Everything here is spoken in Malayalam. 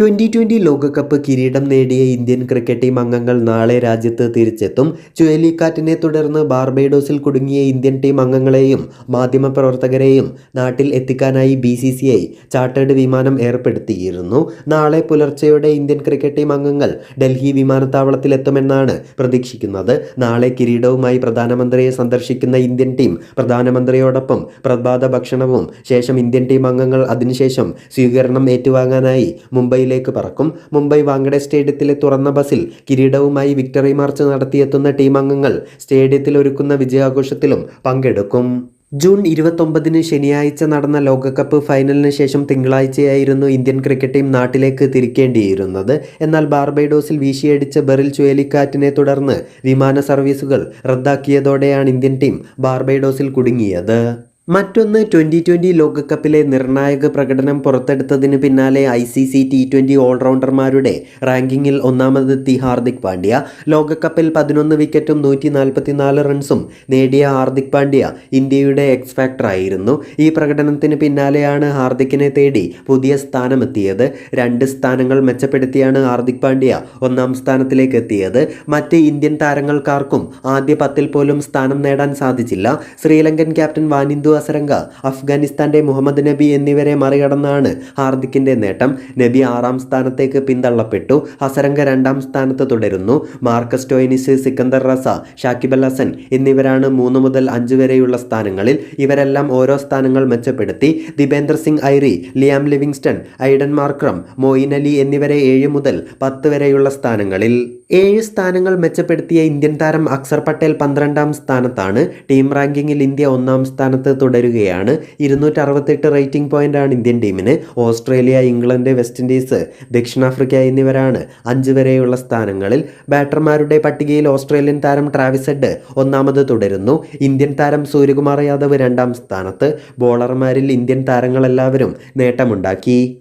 ട്വന്റി ട്വന്റി ലോകകപ്പ് കിരീടം നേടിയ ഇന്ത്യൻ ക്രിക്കറ്റ് ടീം അംഗങ്ങൾ നാളെ രാജ്യത്ത് തിരിച്ചെത്തും. ചുഴലിക്കാറ്റിനെ തുടർന്ന് ബാർബേഡോസിൽ കുടുങ്ങിയ ഇന്ത്യൻ ടീം അംഗങ്ങളെയും മാധ്യമപ്രവർത്തകരെയും നാട്ടിൽ എത്തിക്കാനായി B C C I chartered വിമാനം ഏർപ്പെടുത്തിയിരുന്നു. നാളെ പുലർച്ചെയോടെ ഇന്ത്യൻ ക്രിക്കറ്റ് ടീം അംഗങ്ങൾ ഡൽഹി വിമാനത്താവളത്തിലെത്തുമെന്നാണ് പ്രതീക്ഷിക്കുന്നത്. നാളെ കിരീടവുമായി പ്രധാനമന്ത്രിയെ സന്ദർശിക്കുന്ന ഇന്ത്യൻ ടീം പ്രധാനമന്ത്രിയോടൊപ്പം പ്രഭാത ഭക്ഷണവും ശേഷം ഇന്ത്യൻ ടീം അംഗങ്ങൾ അതിനുശേഷം സ്വീകരണം ഏറ്റുവാങ്ങാനായി മുംബൈയിലേക്ക് പറക്കും. മുംബൈ വാങ്കഡെ സ്റ്റേഡിയത്തിലെ തുറന്ന ബസ്സിൽ കിരീടവുമായി വിക്ടറി മാർച്ച് നടത്തിയെത്തുന്ന ടീം അംഗങ്ങൾ സ്റ്റേഡിയത്തിൽ ഒരുക്കുന്ന വിജയാഘോഷത്തിലും പങ്കെടുക്കും. ജൂൺ ഇരുപത്തൊമ്പതിന് ശനിയാഴ്ച നടന്ന ലോകകപ്പ് ഫൈനലിന് ശേഷം തിങ്കളാഴ്ചയായിരുന്നു ഇന്ത്യൻ ക്രിക്കറ്റ് ടീം നാട്ടിലേക്ക് തിരിക്കേണ്ടിയിരുന്നത്. എന്നാൽ ബാർബൈഡോസിൽ വീശിയടിച്ച ബെറിൽ ചുഴലിക്കാറ്റിനെ തുടർന്ന് വിമാന സർവീസുകൾ റദ്ദാക്കിയതോടെയാണ് ഇന്ത്യൻ ടീം ബാർബൈഡോസിൽ കുടുങ്ങിയത്. മറ്റൊന്ന് ട്വന്റി ട്വന്റി ലോകകപ്പിലെ നിർണായക പ്രകടനം പുറത്തെടുത്തതിന് പിന്നാലെ I C C T twenty ഓൾറൗണ്ടർമാരുടെ റാങ്കിങ്ങിൽ ഒന്നാമതെത്തി ഹാർദിക് പാണ്ഡ്യ. ലോകകപ്പിൽ പതിനൊന്ന് വിക്കറ്റും നൂറ്റി നാൽപ്പത്തിനാല് റൺസും നേടിയ ഹാർദിക് പാണ്ഡ്യ ഇന്ത്യയുടെ എക്സ് ഫാക്ടറായിരുന്നു ഈ പ്രകടനത്തിന് പിന്നാലെയാണ് ഹാർദിക്കിനെ തേടി പുതിയ സ്ഥാനമെത്തിയത്. രണ്ട് സ്ഥാനങ്ങൾ മെച്ചപ്പെടുത്തിയാണ് ഹാർദിക് പാണ്ഡ്യ ഒന്നാം സ്ഥാനത്തിലേക്ക് എത്തിയത്. മറ്റ് ഇന്ത്യൻ താരങ്ങൾക്കാർക്കും ആദ്യ പത്തിൽ പോലും സ്ഥാനം നേടാൻ സാധിച്ചില്ല. ശ്രീലങ്കൻ ക്യാപ്റ്റൻ വാനിന്ദു അസരങ്ക അഫ്ഗാനിസ്ഥാന്റെ മുഹമ്മദ് നബി എന്നിവരെ മറികടന്നാണ് ഹാർദിക്കിന്റെ നേട്ടം. നബി ആറാം സ്ഥാനത്തേക്ക് പിന്തള്ളപ്പെട്ടു. അസരംഗ രണ്ടാം സ്ഥാനത്ത് തുടരുന്നു. മാർക്കസ് ടോയിനിസ് സിക്കന്ദർ റസ ഷാക്കിബ് അൽ ഹസൻ എന്നിവരാണ് മൂന്ന് മുതൽ അഞ്ച് വരെയുള്ള സ്ഥാനങ്ങളിൽ. ഇവരെല്ലാം ഓരോ സ്ഥാനങ്ങൾ മെച്ചപ്പെടുത്തി. Dipendra Singh Airee Liam Livingstone Aiden Markram Moeen Ali എന്നിവരെ ഏഴ് മുതൽ പത്ത് വരെയുള്ള സ്ഥാനങ്ങളിൽ. ഏഴ് സ്ഥാനങ്ങൾ മെച്ചപ്പെടുത്തിയ ഇന്ത്യൻ താരം അക്സർ പട്ടേൽ പന്ത്രണ്ടാം സ്ഥാനത്താണ്. ടീം റാങ്കിങ്ങിൽ ഇന്ത്യ ഒന്നാം സ്ഥാനത്ത് തുടരുകയാണ്. ഇരുന്നൂറ്റി അറുപത്തെട്ട് റേറ്റിംഗ് പോയിന്റാണ് ഇന്ത്യൻ ടീമിന്. ഓസ്ട്രേലിയ ഇംഗ്ലണ്ട് വെസ്റ്റ് ഇൻഡീസ് ദക്ഷിണാഫ്രിക്ക എന്നിവരാണ് അഞ്ച് വരെയുള്ള സ്ഥാനങ്ങളിൽ. ബാറ്റർമാരുടെ പട്ടികയിൽ ഓസ്ട്രേലിയൻ താരം ട്രാവിസ് ഹെഡ് ഒന്നാമത് തുടരുന്നു. ഇന്ത്യൻ താരം സൂര്യകുമാർ യാദവ് രണ്ടാം സ്ഥാനത്ത്. ബോളർമാരിൽ ഇന്ത്യൻ താരങ്ങളെല്ലാവരും നേട്ടമുണ്ടാക്കി.